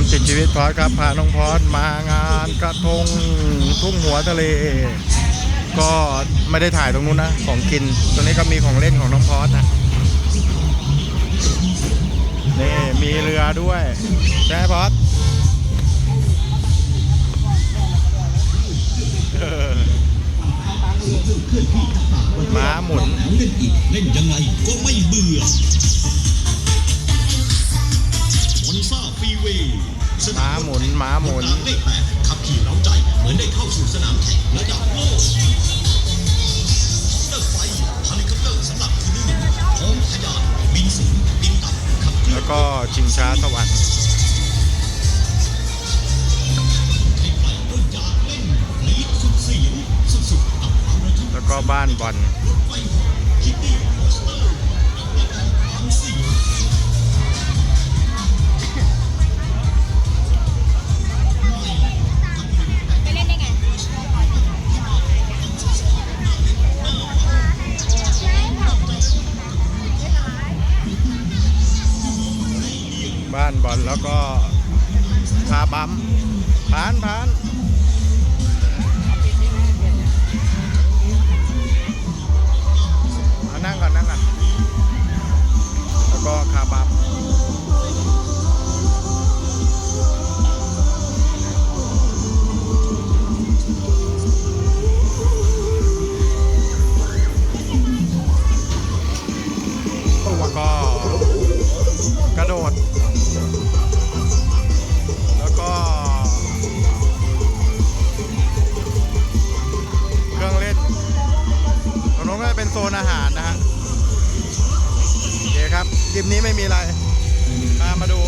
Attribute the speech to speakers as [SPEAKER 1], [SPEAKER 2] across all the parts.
[SPEAKER 1] ามติดชีวิตพอดครับพาน้องพอดมางานกระทงทุ่งหัวทะเล ก็ไม่ได้ถ่ายตรงนู้นนะ ของกิน ตรงนี้ก็มีของเล่นของน้องพอดนะนี่มีเรือด้วยใช่ไหมพอดเออม้าหมุนเล่น
[SPEAKER 2] อีกเล่นยังไงก็ไม่เบื่อมอนซ่าฟ รีเวย์
[SPEAKER 1] สม้าหมุนม้าหมุนรางเล
[SPEAKER 2] ขแปดขับขี่เร้าใจ เหมือนได้เข้าสู่สนามแข่งระดับโลกเตอร์ไฟเฮลิคอปเตอร์สำหรับคุณนุ่มพร้อมทะยานบินสูงบินต่ำขับเ
[SPEAKER 1] คลื่อนแล้วก็ชิงช้าสวรรค์ให้
[SPEAKER 2] ใครก็อยากเล่นกรี๊ดสุดเสียวสุดๆกับความระทึก
[SPEAKER 1] แล้วก็บ้านบอลานบอลแล้วก็คาบัมผ่านผ่าน คลิปนี้ไม่มีอะไรมามมาดู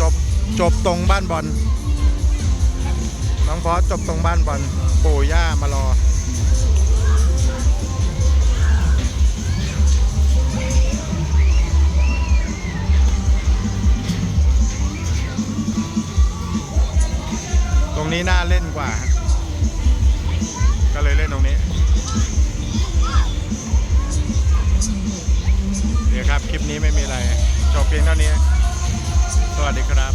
[SPEAKER 1] จบจบตรงบ้านบอลน้องพอสจบตรงบ้านบอลปู่ย่ามารอ รงนี้น่าเล่นกว่า ก็เลยเล่นตรงนี้เดี๋ยวครับ คลิปนี้ไม่มีอะไร จบเพียงเท่านี้ สวัสดีครับ